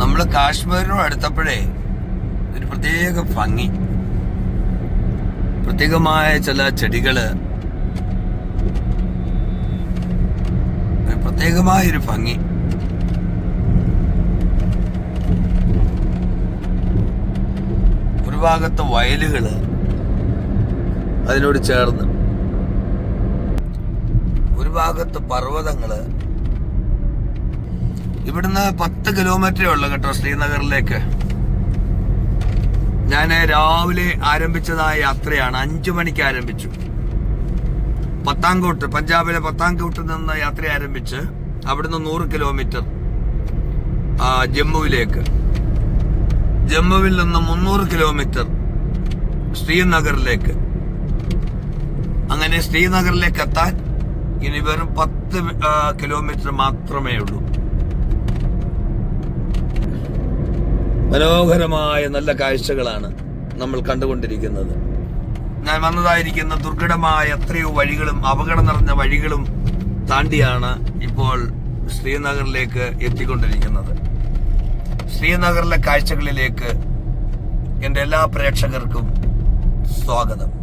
നമ്മൾ കാശ്മീരിനോട് അടുത്തപ്പോഴേ ഒരു പ്രത്യേക ഭംഗി. പ്രത്യേകമായ ചില ചെടികൾ. ഒരു പ്രത്യേകമായ ഒരു ഭംഗി. ഒരു ഭാഗത്ത് വയലുകൾ അതിനോട് ചേർന്ന്. ഒരു ഭാഗത്ത് പർവതങ്ങൾ. ഇവിടുന്ന് പത്ത് കിലോമീറ്ററേ ഉള്ളു കേട്ടോ ശ്രീനഗറിലേക്ക്. ഞാൻ രാവിലെ ആരംഭിച്ചതായ യാത്രയാണ്. അഞ്ചു മണിക്ക് ആരംഭിച്ചു. പത്താംകോട്ട് പഞ്ചാബിലെ പത്താംകോട്ടിൽ നിന്ന് യാത്ര ആരംഭിച്ച് അവിടുന്ന് നൂറ് കിലോമീറ്റർ ജമ്മുവിലേക്ക്. ജമ്മുവിൽ നിന്ന് മുന്നൂറ് കിലോമീറ്റർ ശ്രീനഗറിലേക്ക്. അങ്ങനെ ശ്രീനഗറിലേക്ക് എത്താൻ ഇനി വെറും പത്ത് കിലോമീറ്റർ മാത്രമേ ഉള്ളൂ. മനോഹരമായ നല്ല കാഴ്ചകളാണ് നമ്മൾ കണ്ടുകൊണ്ടിരിക്കുന്നത്. ഞാൻ വന്നതായിരിക്കുന്ന ദുർഘടമായ എത്രയോ വഴികളും അപകടം നിറഞ്ഞ വഴികളും താണ്ടിയാണ് ഇപ്പോൾ ശ്രീനഗറിലേക്ക് എത്തിക്കൊണ്ടിരിക്കുന്നത്. ശ്രീനഗറിലെ കാഴ്ചകളിലേക്ക് എന്റെ എല്ലാ പ്രേക്ഷകർക്കും സ്വാഗതം.